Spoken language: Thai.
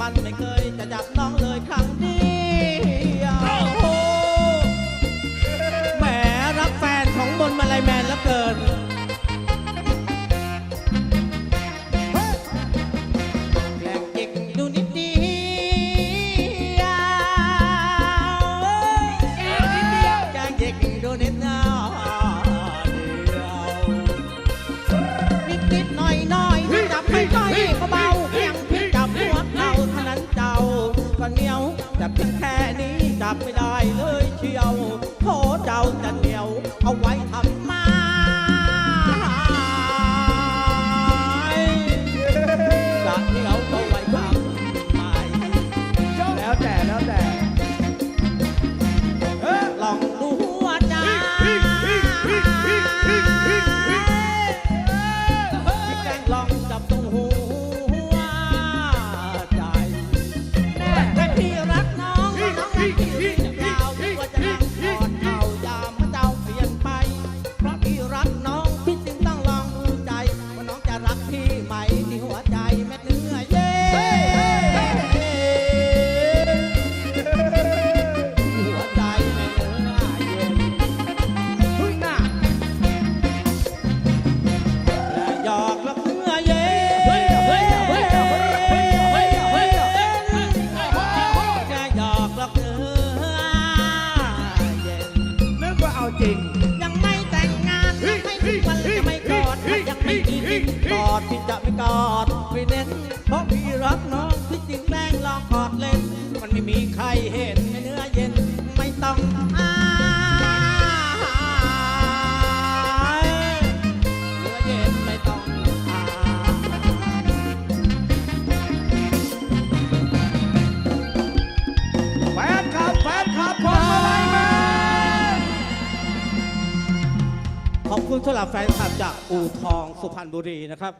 มันไม่เคยจะจับน้องเลยครั้งเดียวแหมรักแฟนของบนมาลายแมนแล้วเกินายเลยาจริง ยังไม่แต่งงานยังไม่ถึงวันจะไม่กอดยังไม่มีจริงกอดพี่จะไม่กอดไม่เน้นเพราะพี่รักน้องที่จริงแรงลองกอดเล่น มันไม่มีใครเห็น ขอบคุณสำหรับแฟนคลับจากอู่ทองสุพรรณบุรีนะครับ